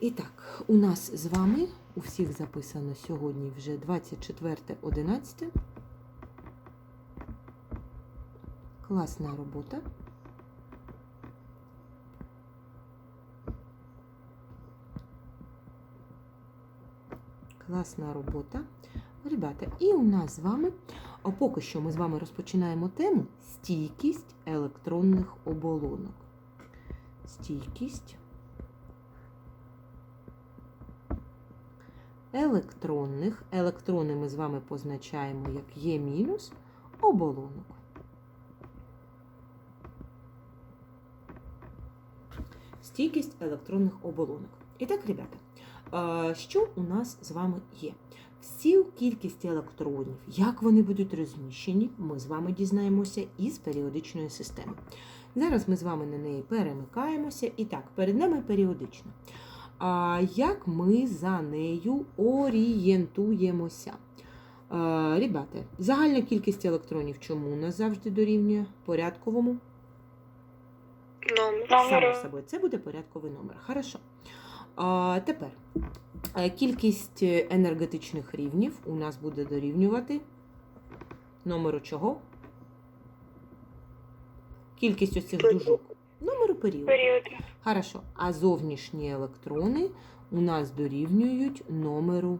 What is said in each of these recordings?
І так, у нас з вами у всіх записано сьогодні вже 24.11. Класна робота. Класна робота. Ребята, і у нас з вами, а поки що ми з вами розпочинаємо тему стійкість електронних оболонок. Стійкість електронних. Електрони ми з вами позначаємо як Є мінус оболонок. Стійкість електронних оболонок. І так, ребята, що у нас з вами є? Всю кількість електронів, як вони будуть розміщені, ми з вами дізнаємося із періодичної системи. Зараз ми з вами на неї перемикаємося. І так, перед нами періодична. А як ми за нею орієнтуємося? А, Ребята, загальна кількість електронів чому у нас завжди дорівнює порядковому? Номер. Само собою, це буде порядковий номер. Хорошо. А, тепер е, кількість енергетичних рівнів у нас буде дорівнювати номеру чого? Кількість ось цих дужок. Номеру періоду. Період. Хорошо. А зовнішні електрони у нас дорівнюють номеру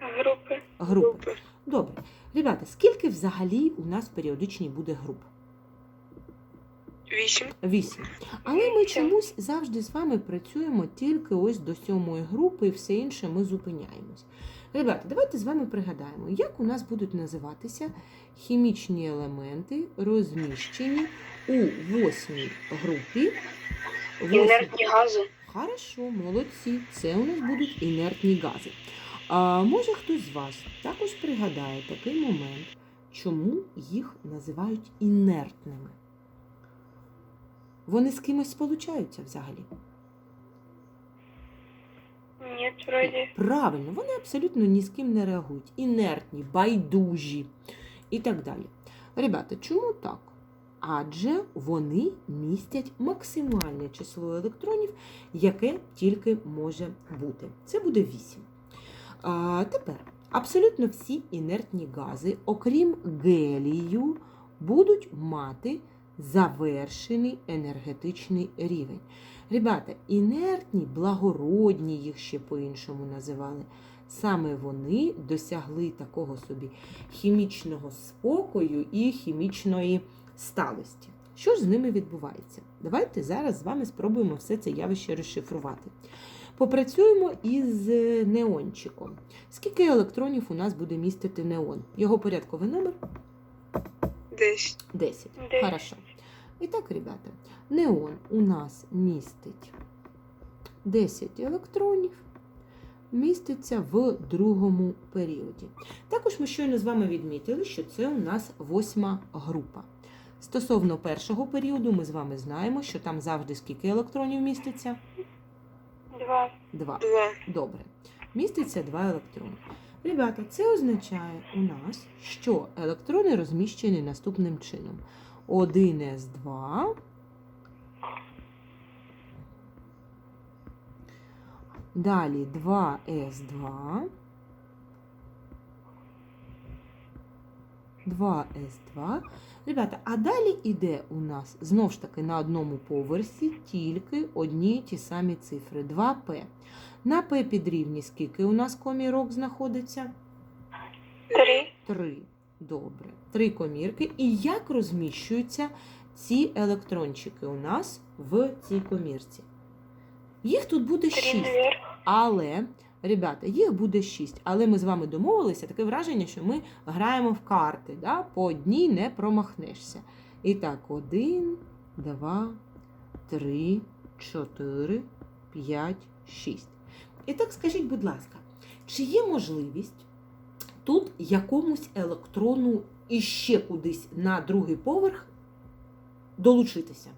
Групи. групи. Добре. Ребята, скільки взагалі у нас періодичній буде груп? Вісім. Вісім. Але ми чомусь завжди з вами працюємо тільки ось до сьомої групи, і все інше ми зупиняємось. Ребята, давайте з вами пригадаємо, як у нас будуть називатися хімічні елементи, розміщені у восьмій групі. Інертні гази. Хорошо, молодці. Це у нас будуть інертні гази. А може хтось з вас також пригадає такий момент, чому їх називають інертними? Вони з кимось сполучаються взагалі? Ні, вроді. Правильно, вони абсолютно ні з ким не реагують. Інертні, байдужі і так далі. Ребята, чому так? Адже вони містять максимальне число електронів, яке тільки може бути. Це буде 8. А, тепер абсолютно всі інертні гази, окрім гелію, будуть мати завершений енергетичний рівень. Ребята, інертні, благородні їх ще по-іншому називали. Саме вони досягли такого собі хімічного спокою і хімічної сталості. Що ж з ними відбувається? Давайте зараз з вами спробуємо все це явище розшифрувати. Попрацюємо із е, неончиком. Скільки електронів у нас буде містити неон? Його порядковий номер Десь. 10. Десять. Хорошо. І так, ребята, неон у нас містить 10 електронів, міститься в другому періоді. Також ми щойно з вами відмітили, що це у нас восьма група. Стосовно першого періоду, ми з вами знаємо, що там завжди скільки електронів міститься? Два. Два. Два. Добре. Міститься два електрони. Ребята, це означає у нас, що електрони розміщені наступним чином. 1С2. Далі 2С2. 2С2. Ребята, а далі іде у нас знову ж таки на одному поверсі тільки одні ті самі цифри 2П. На П підрівні скільки у нас комірок знаходиться? Три. Три. Добре. Три комірки. І як розміщуються ці електрончики у нас в цій комірці? Їх тут буде шість. Але, ребята, їх буде 6. Але ми з вами домовилися, таке враження, що ми граємо в карти. Да? По одній не промахнешся. І так, 1, 2, 3, 4, 5, 6. І так скажіть, будь ласка, чи є можливість тут якомусь електрону іще кудись на другий поверх долучитися?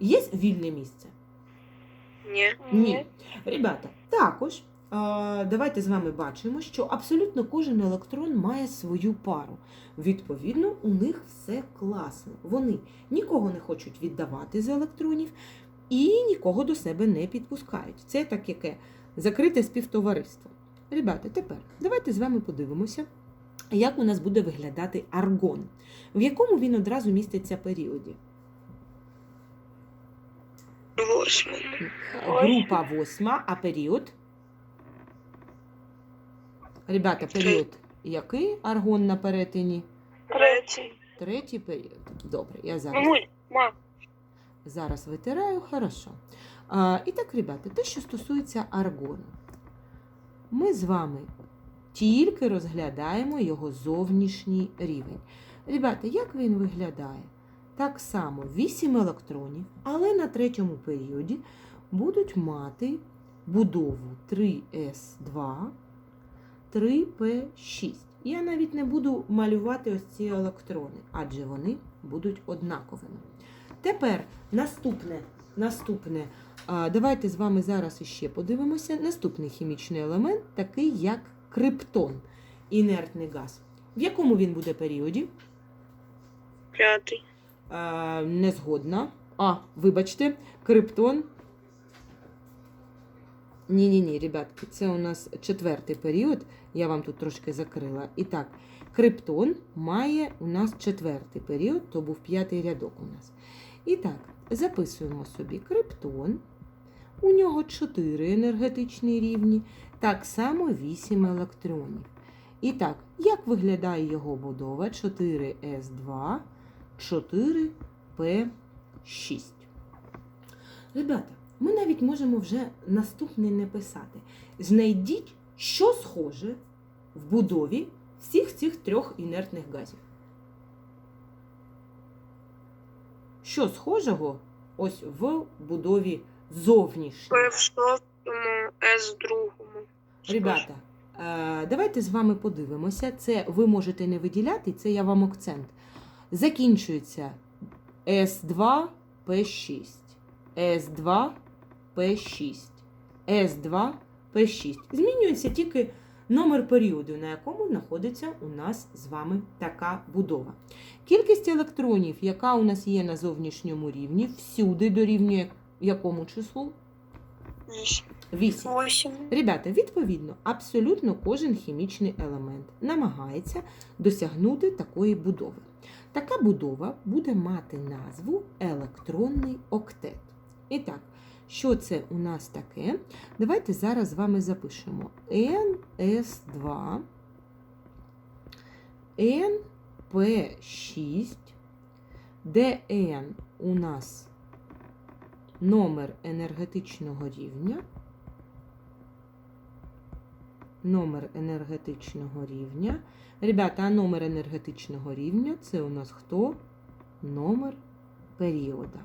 Є вільне місце? Ні. Ні. Ребята, також давайте з вами бачимо, що абсолютно кожен електрон має свою пару. Відповідно, у них все класно. Вони нікого не хочуть віддавати з електронів, і нікого до себе не підпускають. Це так яке закрите співтовариство. Ребята, тепер давайте з вами подивимося, як у нас буде виглядати аргон, в якому він одразу міститься періоді. Восьмому. Група восьма, а період. Ребята, період який аргон на перетині? Третій. Третій період. Добре, я зараз, Мамуль, ма. Зараз витираю, хорошо. А, і так, ребята, те, що стосується аргону, ми з вами тільки розглядаємо його зовнішній рівень. Ребята, як він виглядає? Так само 8 електронів, але на третьому періоді будуть мати будову 3С2, 3П6. Я навіть не буду малювати ось ці електрони, адже вони будуть однаковими. Тепер наступне, наступне. Давайте з вами зараз іще подивимося. Наступний хімічний елемент, такий як криптон, інертний газ. В якому він буде періоді? П'ятий. Не згодна. А, вибачте, криптон. Ні-ні-ні, ребятки, це у нас четвертий період. Я вам тут трошки закрила. І так, криптон має у нас четвертий період, то був п'ятий рядок у нас. І так, записуємо собі криптон. У нього 4 енергетичні рівні, так само 8 електронів. І так, як виглядає його будова? 4С2, 4П6. Ребята, ми навіть можемо вже наступний не писати. Знайдіть, що схоже в будові всіх цих трьох інертних газів. Що схожого ось в будові зовнішній? П в шостому, С в другому. Ребята, е, давайте з вами подивимося. Це ви можете не виділяти, це я вам акцент. Закінчується С2, П6, С2, П6, С2, П6. Змінюється тільки номер періоду, на якому знаходиться у нас з вами така будова. Кількість електронів, яка у нас є на зовнішньому рівні, всюди дорівнює якому числу? Вісім. 8. Восім. Ребята, відповідно, абсолютно кожен хімічний елемент намагається досягнути такої будови. Така будова буде мати назву електронний октет. І так, що це у нас таке? Давайте зараз з вами запишемо NS2, NP6, DN у нас номер енергетичного рівня номер енергетичного рівня. Ребята, а номер енергетичного рівня це у нас хто? Номер періода.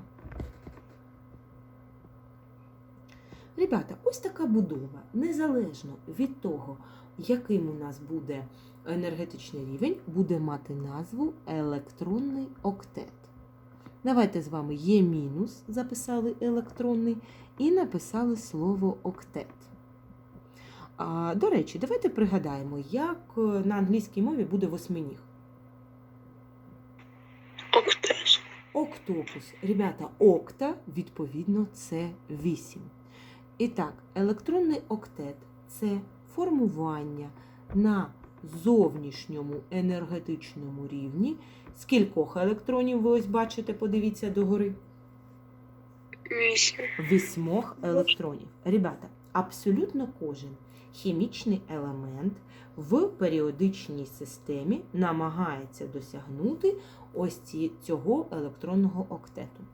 Ребята, ось така будова, незалежно від того, яким у нас буде енергетичний рівень, буде мати назву електронний октет. Давайте з вами є мінус, записали електронний і написали слово октет. А, До речі, давайте пригадаємо, як на англійській мові буде восьминіг. Октес. Октопус. Ребята, окта, відповідно, це 8. І так, електронний октет це формування на зовнішньому енергетичному рівні. Скількох електронів ви ось бачите, подивіться догори. Вісьмох електронів. Ребята, абсолютно кожен хімічний елемент в періодичній системі намагається досягнути ось цього електронного октету.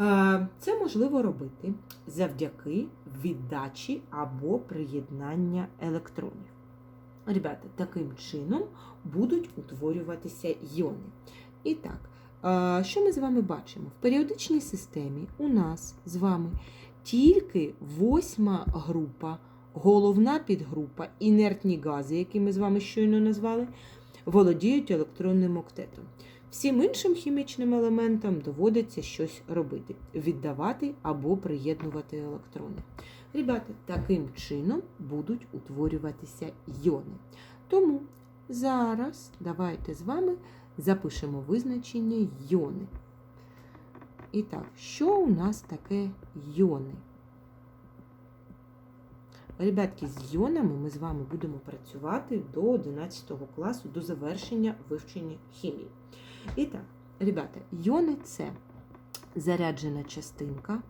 Е, Це можливо робити завдяки віддачі або приєднання електронів. Ребята, таким чином будуть утворюватися йони. І так, е, що ми з вами бачимо? В періодичній системі у нас з вами тільки восьма група, головна підгрупа, інертні гази, які ми з вами щойно назвали, володіють електронним октетом. Всім іншим хімічним елементам доводиться щось робити: віддавати або приєднувати електрони. Ребята, таким чином будуть утворюватися йони. Тому зараз давайте з вами запишемо визначення йони. І так, що у нас таке йони? Ребятки, з йонами ми з вами будемо працювати до 11 класу, до завершення вивчення хімії. І так, ребята, йони це заряджена частинка,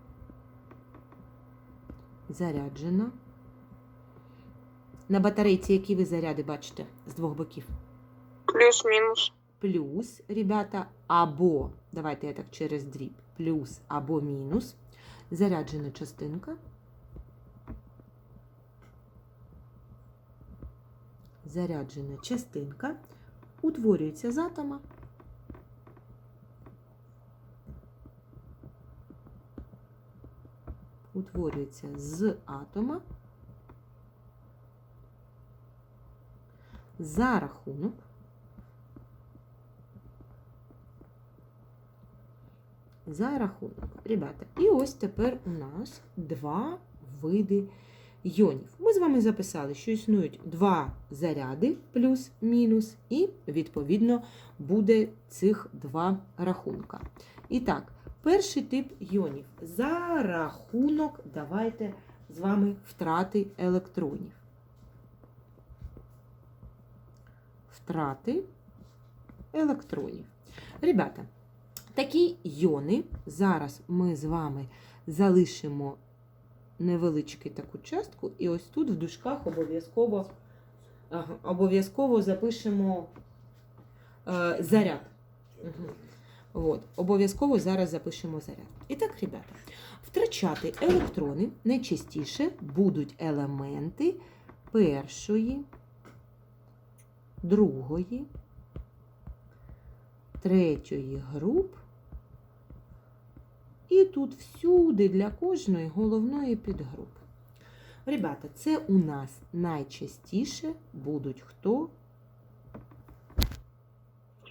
заряджена. На батарейці які ви заряди бачите з двох боків? Плюс-мінус. Плюс, ребята, або, давайте я так через дріб, плюс або мінус, заряджена частинка. Заряджена частинка утворюється з атома. Утворюється з атома за рахунок за рахунок. Ребята, і ось тепер у нас два види йонів. Ми з вами записали, що існують два заряди плюс-мінус, і, відповідно, буде цих два рахунка. І так, перший тип йонів за рахунок, давайте з вами втрати електронів. Втрати електронів. Ребята, Такі йони зараз ми з вами залишимо невеличку таку частку, і ось тут в дужках обов'язково обов'язково запишемо е, заряд. От, обов'язково зараз запишемо заряд. І так, ребята, втрачати електрони найчастіше будуть елементи першої, другої, третьої груп. І тут всюди для кожної головної підгрупи. Ребята, це у нас найчастіше будуть хто?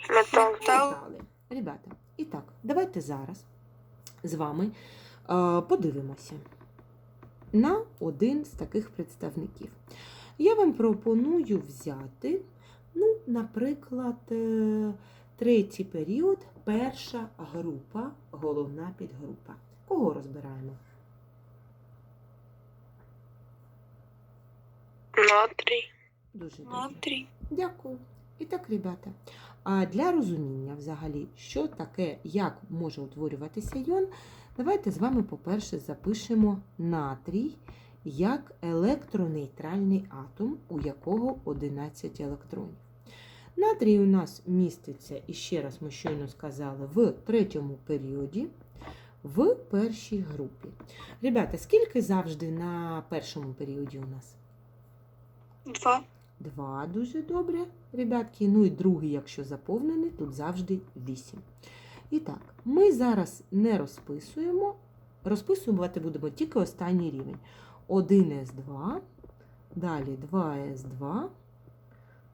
Метал. Метали. Ребята, і так, давайте зараз з вами е, подивимося на один з таких представників. Я вам пропоную взяти, ну, наприклад, е, Третій період, перша група, головна підгрупа. Кого розбираємо? Натрій. Дуже добре. Натрій. Дякую. І так, ребята, для розуміння взагалі, що таке, як може утворюватися йон, давайте з вами, по-перше, запишемо натрій як електронейтральний атом, у якого 11 електронів. Натрій у нас міститься, і ще раз ми щойно сказали, в третьому періоді, в першій групі. Ребята, скільки завжди на першому періоді у нас? Два. Два дуже добре, ребятки. Ну і другий, якщо заповнений, тут завжди 8. І так, ми зараз не розписуємо. Розписувати будемо тільки останній рівень. 1С2, далі 2С2,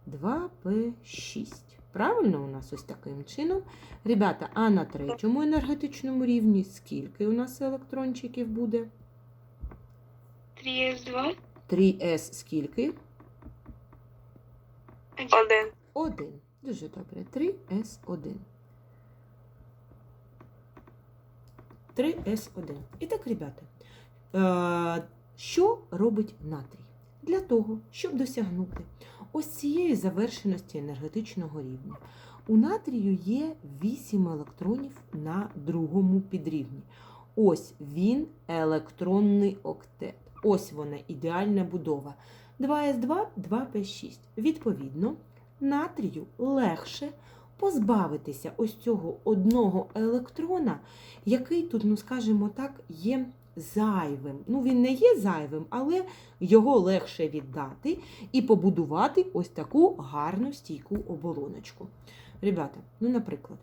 2П6. Правильно у нас ось таким чином. Ребята, а на третьому енергетичному рівні скільки у нас електрончиків буде? 3С2. 3С скільки? Один. 1. Дуже добре. 3С1. 3С1. І так, ребята, е, що робить натрій? Для того, щоб досягнути ось цієї завершеності енергетичного рівня, у натрію є 8 електронів на другому підрівні. Ось він електронний октет. Ось вона ідеальна будова. 2С2, 2П6. Відповідно, натрію легше позбавитися ось цього одного електрона, який тут, ну скажімо так, є зайвим. Ну, він не є зайвим, але його легше віддати і побудувати ось таку гарну стійку оболоночку. Ребята, ну, наприклад.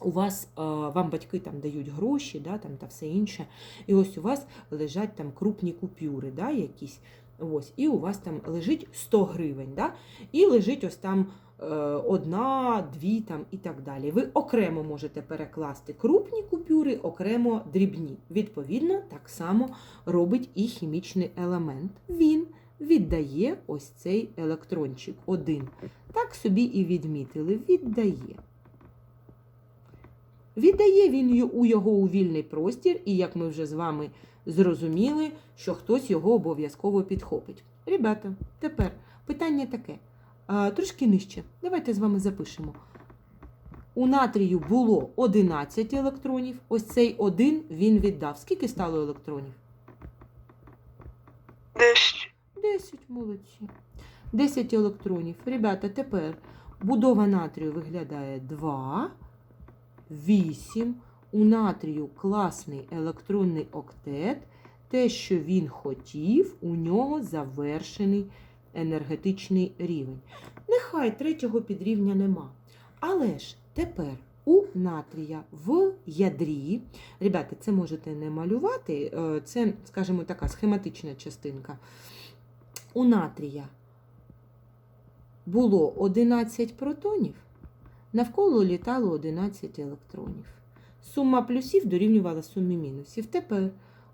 У вас вам батьки там дають гроші, да, там та все інше, і ось у вас лежать там крупні купюри, да, якісь. Ось, і у вас там лежить 100 гривень, да, і лежить ось там е, одна, дві там і так далі. Ви окремо можете перекласти крупні купюри, окремо дрібні. Відповідно, так само робить і хімічний елемент. Він віддає ось цей електрончик один. Так собі і відмітили, віддає. Віддає він у його у вільний простір, і як ми вже з вами зрозуміли, що хтось його обов'язково підхопить. Ребята, тепер питання таке. А, трошки нижче. Давайте з вами запишемо. У натрію було 11 електронів. Ось цей один він віддав. Скільки стало електронів? Десять. 10, молодці. 10 електронів. Ребята, тепер будова натрію виглядає 2, 8. У натрію класний електронний октет. Те, що він хотів, у нього завершений енергетичний рівень. Нехай третього підрівня нема. Але ж тепер у натрія в ядрі, ребята, це можете не малювати, е, це, скажімо, така схематична частинка. У натрія було 11 протонів, навколо літало 11 електронів. Сума плюсів дорівнювала сумі мінусів. Тепер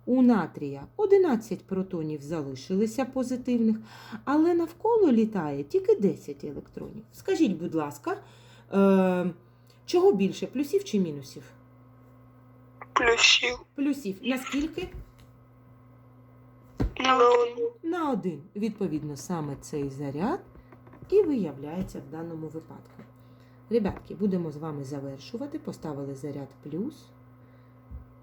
у натрія 11 протонів залишилися позитивних, але навколо літає тільки 10 електронів. Скажіть, будь ласка, е, чого більше, плюсів чи мінусів? Плюсів. Плюсів. Наскільки? На один. На один. Відповідно, саме цей заряд і виявляється в даному випадку. Ребятки, будемо з вами завершувати. Поставили заряд плюс.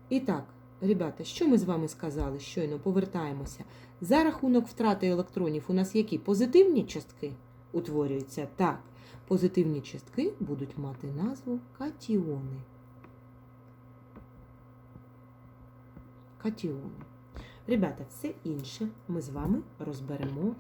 І так, ребята, що ми з вами сказали? Щойно повертаємося. За рахунок втрати електронів у нас які позитивні частки утворюються? Так, позитивні частки будуть мати назву катіони. Катіони. Ребята, все інше ми з вами розберемо